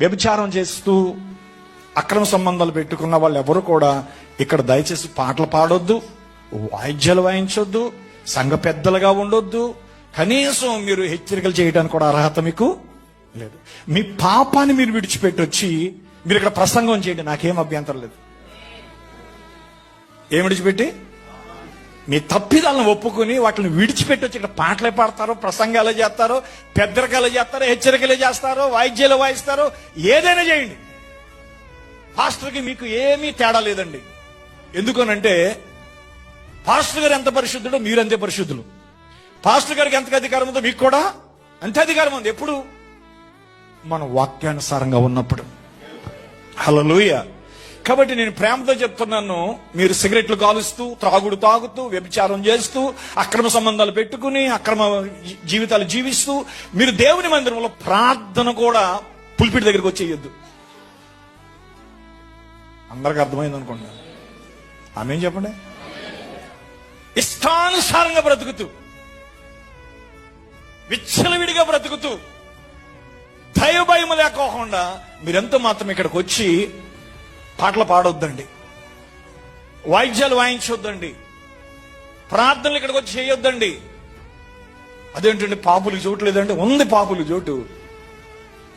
వ్యభిచారం చేస్తూ అక్రమ సంబంధాలు పెట్టుకున్న వాళ్ళు ఎవరు కూడా ఇక్కడ దయచేసి పాటలు పాడొద్దు వాయిద్యాలు వాయించొద్దు సంఘ పెద్దలుగా ఉండొద్దు. కనీసం మీరు హెచ్చరికలు చేయడానికి కూడా అర్హత మీకు లేదు. మీ పాపాన్ని మీరు విడిచిపెట్టి వచ్చి మీరు ఇక్కడ ప్రసంగం చేయండి నాకేం అభ్యంతరం లేదు. ఏం విడిచిపెట్టి? మీ తప్పిదాలను ఒప్పుకుని వాటిని విడిచిపెట్టి వచ్చి ఇక్కడ పాటలే పాడతారో ప్రసంగాలు చేస్తారో పెద్దరికలు చేస్తారో హెచ్చరికలు చేస్తారో వాయిద్యాలు వాయిస్తారు ఏదైనా చేయండి. పాస్టర్కి మీకు ఏమీ తేడా లేదండి. ఎందుకనంటే పాస్టర్ గారు ఎంత పరిశుద్ధుడో మీరు అంతే పరిశుద్ధులు. పాస్టర్ గారికి ఎంత అధికారం ఉందో మీకు కూడా అంతే అధికారం ఉంది. ఎప్పుడు? మన వాక్యానుసారంగా ఉన్నప్పుడు. హలోయ కాబట్టి నేను ప్రేమతో చెప్తున్నాను మీరు సిగరెట్లు కాలుస్తూ త్రాగుడు తాగుతూ వ్యభిచారం చేస్తూ అక్రమ సంబంధాలు పెట్టుకుని అక్రమ జీవితాలు జీవిస్తూ మీరు దేవుని మందిరంలో ప్రార్థన కూడా పులిపిటి దగ్గరికి వచ్చేయొద్దు. అందరికి అర్థమైంది అనుకోండి. ఆమె చెప్పండి? ఇష్టానుసారంగా బ్రతుకుతూ విచ్చలవిడిగా బ్రతుకుతూ దయ భయం లేకోకుండా మీరెంత మాత్రం ఇక్కడికి వచ్చి పాటలు పాడొద్దండి. వాయిద్యాలు వాయించొద్దండి. ప్రార్థనలు ఇక్కడికి వచ్చి చేయొద్దండి. అదేంటండి పాపులు చోటు లేదండి. ఉంది పాపులు చోటు.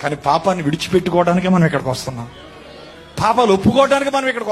కానీ పాపాన్ని విడిచిపెట్టుకోవడానికే మనం ఇక్కడికి వస్తున్నాం. పాపాలు ఒప్పుకోవడానికి మనం ఇక్కడికి వస్తున్నాం.